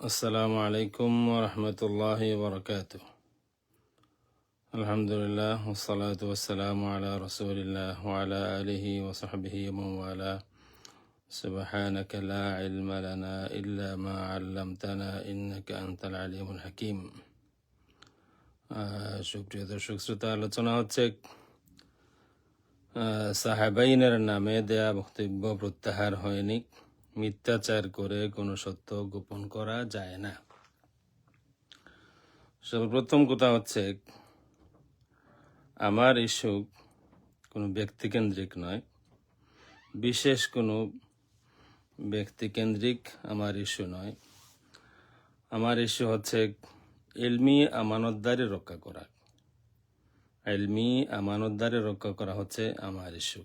السلام عليكم ورحمة الله وبركاته الحمد لله والصلاة والسلام على رسول الله وعلى آله وصحبه ومن والاه سبحانك لا علم لنا إلا ما علمتنا إنك أنت العليم الحكيم আহ, সুপ্রিয় দর্শক শ্রোতা আলোচনা হচ্ছে আহ, সাহাবাইনের নামে দেয়া বক্তব্য প্রত্যাহার হয়নি মিথ্যাচার করে কোনো সত্য গোপন করা যায় না। সর্বপ্রথম কথা হচ্ছে, আমার ইস্যু কোনো ব্যক্তিকেন্দ্রিক নয়। বিশেষ কোনো ব্যক্তিকেন্দ্রিক আমার ইস্যু নয়। আমার ইস্যু হচ্ছে এলমি আমানতদারি রক্ষা করা। এলমি আমানতদারি রক্ষা করা হচ্ছে আমার ইস্যু।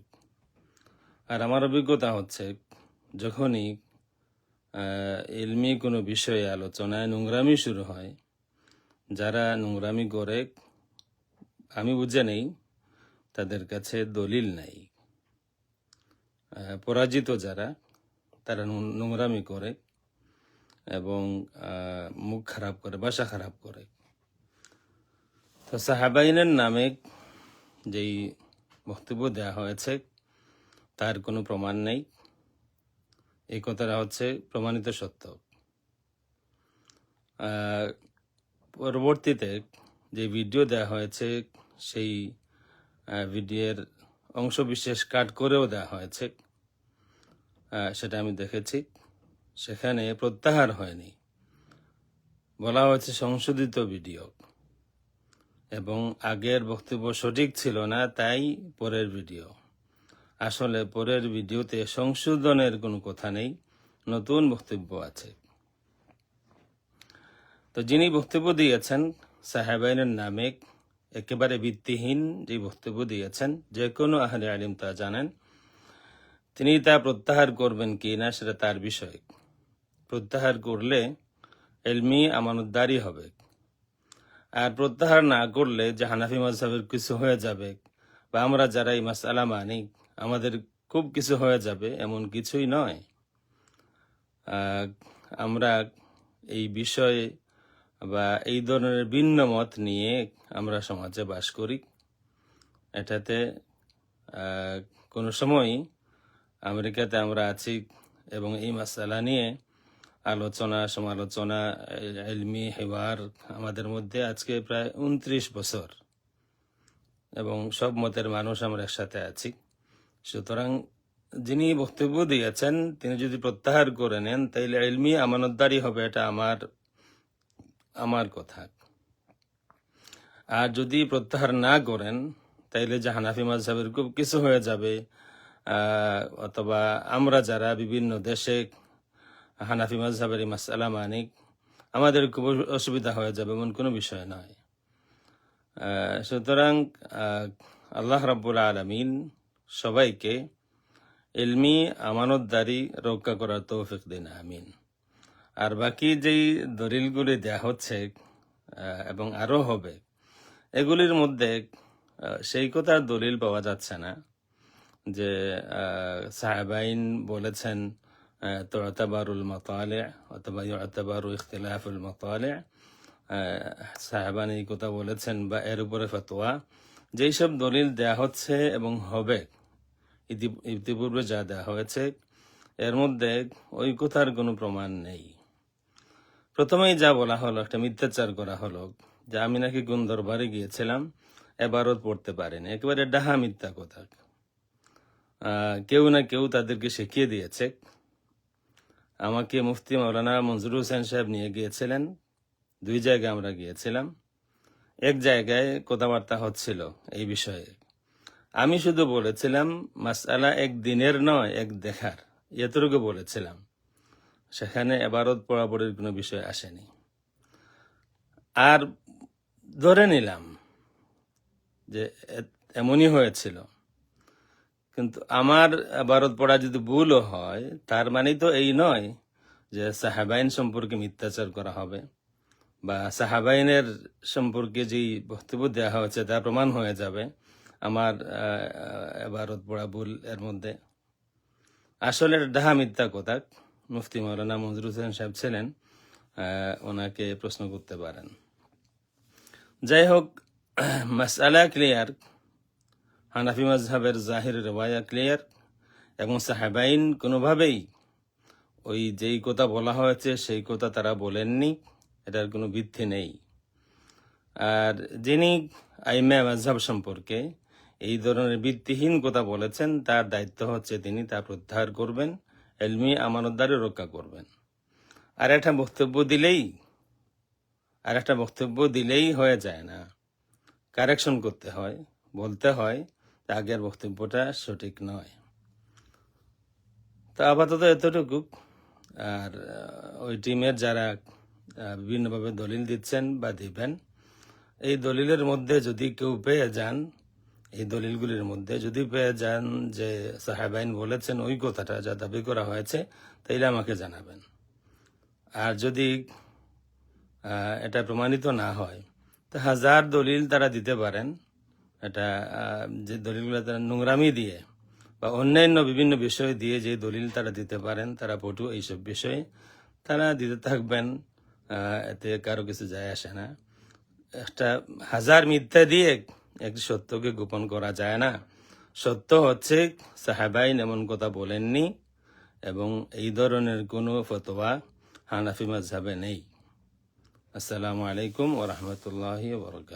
আর আমার অভিজ্ঞতা হচ্ছে যখনই এলমি কোনো বিষয়ে আলোচনায় নোংরামি শুরু হয়, যারা নোংরামি করে, আমি বুঝে নেই, তাদের কাছে দলিল নাই। পরাজিত যারা, তারা নোংরামি করে এবং মুখ খারাপ করে, বাসা খারাপ করে। তো সাহাবাইনের নামে যেই বক্তব্য দেওয়া হয়েছে, তার কোনো প্রমাণ নেই। এই কথাটা হচ্ছে প্রমাণিত সত্য। পরবর্তীতে যে ভিডিও দেওয়া হয়েছে, সেই ভিডিওর অংশ বিশেষ কাট করেও দেওয়া হয়েছে। সেটা আমি দেখেছি। সেখানে প্রত্যাহার হয়নি। বলা হয়েছে সংশোধিত ভিডিও। এবং আগের বক্তব্য সঠিক ছিল না, তাই পরের ভিডিও। আসলে পরের ভিডিওতে সংশোধনের কোনো কথা নেই। নতুন বক্তব্য আছে। তো যিনি বক্তব্য দিয়েছেন, সাহেবাইনের নামে একেবারে ভিত্তিহীন যে বক্তব্য দিয়েছেন, যে কোনো আহলে আলিম তা জানেন। তিনি তা প্রত্যাহার করবেন কি না সেটা তার বিষয়। প্রত্যাহার করলে এলমি আমানতদারি হবে। আর প্রত্যাহার না করলে যে হানাফি কিছু হয়ে যাবে, বা আমরা যারা এই মাসালা মানি আমাদের খুব কিছু হয়ে যাবে, এমন কিছুই নয়। আমরা এই বিষয়ে বা এই ধরনের ভিন্ন মত নিয়ে আমরা সমাজে বাস করি। এটাতে কোনো সময় আমেরিকাতে আমরা আছি এবং এই মাসালা নিয়ে আলোচনা, সমালোচনা, এলমি, হেওয়ার আমাদের মধ্যে আজকে প্রায় উনত্রিশ বছর এবং সব মতের মানুষ আমরা একসাথে আছি। সুতরাং যিনি বক্তব্য দিয়েছেন, তিনি যদি প্রত্যাহার করে নেন, তাইলে এলমি আমানতদারি হবে, এটা আমার আমার কথা। আর যদি প্রত্যাহার না করেন, তাইলে যে হানাফি mazhabের খুব কিছু হয়ে যাবে। অথবা আমরা যারা বিভিন্ন দেশে হানাফি এই মাসালা মানিক, আমাদের খুব অসুবিধা হয়ে যাবে, এমন কোনো বিষয় নয়। সুতরাং আল্লাহ রাব্বুল আলমিন সবাইকে এলমি আমানতদারি রক্ষা করার তৌফিক দিন আমিন। আর বাকি যেই দলিলগুলি দেয়া হচ্ছে এবং আরও হবে এগুলির মধ্যে সেই কথার দলিল পাওয়া যাচ্ছে না যে সাহাবাইন বলেছেন আহ, তুতাবারুল মাতালে অথবা ইউতাবারু ইখতিলাফুল মাতালে সাহাবান এই কথা বলেছেন বা এর উপরে ফতোয়া। যেই সব দলিল দেয়া হচ্ছে এবং হবে ইতিপূর্বে যা দেওয়া হয়েছে, এর মধ্যে ওই কথার কোনো প্রমাণ নেই। প্রথমেই যা বলা হলো, একটা মিথ্যাচার করা হলো, যে আমি নাকি কোন দরবারে গিয়েছিলাম, এবারও পড়তে পারেনি। একেবারে ডাহা মিথ্যা কথা। কেউ না কেউ তাদেরকে শিখিয়ে দিয়েছে। আমাকে মুফতি মৌলানা মঞ্জুর হোসেন সাহেব নিয়ে গিয়েছিলেন। দুই জায়গায় আমরা গিয়েছিলাম। এক জায়গায় কথাবার্তা হচ্ছিল এই বিষয়ে। আমি শুধু বলেছিলাম মাসালা এক দিনের নয়, এক দেখার। এতটুকু বলেছিলাম। সেখানে এবারত পড়াপড়ির কোনো বিষয় আসেনি। আর ধরে নিলাম যে এমনই হয়েছিল। কিন্তু আমার ভারত পড়া যদি ভুলও হয়, তার মানে তো এই নয় যে সাহাবাইন সম্পর্কে মিথ্যাচার করা হবে। বা সাহাবাইনের সম্পর্কে যেই বক্তব্য দেওয়া হয়েছে তা প্রমাণ হয়ে যাবে। আমার এবারত পড়া ভুল এর মধ্যে। আসলে ডাহা মিথ্যা কথা, মুফতি মৌলানা মঞ্জুর হোসেন সাহেব ছিলেন ওনাকে প্রশ্ন করতে পারেন। যাই হোক, মাসালা ক্লিয়ার হানাফি মাজহাবের জাহির রেওয়ায়া ক্লিয়ার এবং সাহেবাইন কোনোভাবেই ওই যেই কথা বলা হয়েছে, সেই কথা তারা বলেননি, এটার কোনো ভিত্তি নেই। আর যিনি আইমা মাজহাব সম্পর্কে এই ধরনের ভিত্তিহীন কথা বলেছেন, তার দায়িত্ব হচ্ছে তিনি তা প্রত্যাহার করবেন, এলমি আমানতদারি রক্ষা করবেন। আর একটা বক্তব্য দিলেই আর একটা বক্তব্য দিলেই হয়ে যায় না। কারেকশন করতে হয়, বলতে হয় যে আগের বক্তব্যটা সঠিক নয়। তো আপাতত এতটুকু। আর ওই টিমের যারা বিভিন্নভাবে দলিল দিচ্ছেন বা দিবেন, এই দলিলের মধ্যে যদি কেউ পেয়ে যান এই দলিলগুলির মধ্যে যদি পেয়ে যান যে সাহেবাইন বলেছেন ওই কথাটা যা দাবি করা হয়েছে, তাইলে আমাকে জানাবেন। আর যদি এটা প্রমাণিত না হয়, তো হাজার দলিল তারা দিতে পারেন। এটা যে দলিলগুলো তারা নোংরামি দিয়ে বা অন্যান্য বিভিন্ন বিষয় দিয়ে যে দলিল তারা দিতে পারেন, তারা পটু এইসব বিষয়ে তারা দিতে থাকবেন। এতে কারও কিছু যায় আসে না। একটা হাজার মিথ্যা দিয়ে একটি সত্যকে গোপন করা যায় না। সত্য হচ্ছে সাহাবাইন এমন কথা বলেননি এবং এই ধরনের কোনো ফতোয়া হানাফি মাঝহাবে নেই। আসসালামু আলাইকুম ওরহমতুল্লাহি বরকাত